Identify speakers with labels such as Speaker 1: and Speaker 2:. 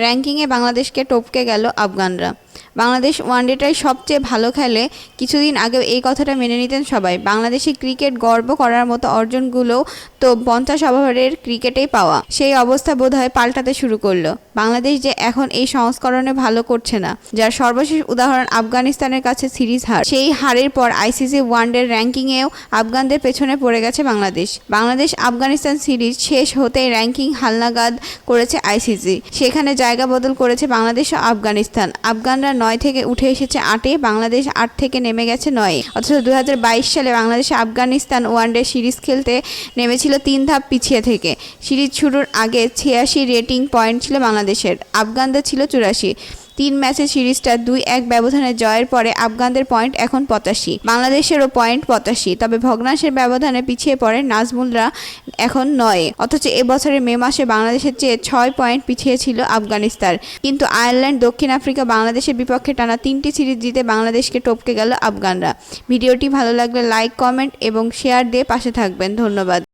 Speaker 1: র্যাঙ্কিংয়ে বাংলাদেশকে টপকে গেল আফগানরা। বাংলাদেশ ওয়ানডেটাই সবচেয়ে ভালো খেলে। কিছুদিন আগেও এই কথাটা মেনে নিতেন সবাই। বাংলাদেশি ক্রিকেট গর্ব করার মতো অর্জনগুলোও তো পঞ্চাশ ওভারের ক্রিকেটেই পাওয়া। সেই অবস্থা বোধহয় পাল্টাতে শুরু করল। বাংলাদেশ যে এখন এই সংস্করণে ভালো করছে না, যার সর্বশেষ উদাহরণ আফগানিস্তানের কাছে সিরিজ হার। সেই হারের পর আইসিসি ওয়ানডের র্যাঙ্কিংয়েও আফগানদের পেছনে পড়ে গেছে বাংলাদেশ। বাংলাদেশ আফগানিস্তান সিরিজ শেষ হতেই র্যাঙ্কিং হালনাগাদ করেছে আইসিসি। সেখানে জায়গা বদল করেছে বাংলাদেশ ও আফগানিস্তান। আফগানরা নয় থেকে উঠে এসেছে আটে, বাংলাদেশ আট থেকে নেমে গেছে নয়। অথচ দু হাজার বাইশ সালে বাংলাদেশ আফগানিস্তান ওয়ানডে সিরিজ খেলতে নেমেছিল তিন ধাপ পিছিয়ে থেকে। সিরিজ শুরুর আগে ছিয়াশি রেটিং পয়েন্ট ছিল বাংলাদেশের, আফগানদের ছিল চুরাশি। তিন ম্যাচের সিরিজটা দুই এক ব্যবধানে জয়ের পরে আফগানদের পয়েন্ট এখন পঁচাশি। বাংলাদেশেরও পয়েন্ট পঁচাশি, তবে ভগ্নাংশের ব্যবধানে পিছিয়ে পড়ে নাজমুলরা এখন নয়। অথচ এবছরের মে মাসে বাংলাদেশের চেয়ে ছয় পয়েন্ট পিছিয়ে ছিল আফগানিস্তান। কিন্তু আয়ারল্যান্ড, দক্ষিণ আফ্রিকা, বাংলাদেশের বিপক্ষে টানা তিনটি সিরিজ জিতে বাংলাদেশকে টপকে গেল আফগানরা। ভিডিওটি ভালো লাগলে লাইক, কমেন্ট এবং শেয়ার দিয়ে পাশে থাকবেন। ধন্যবাদ।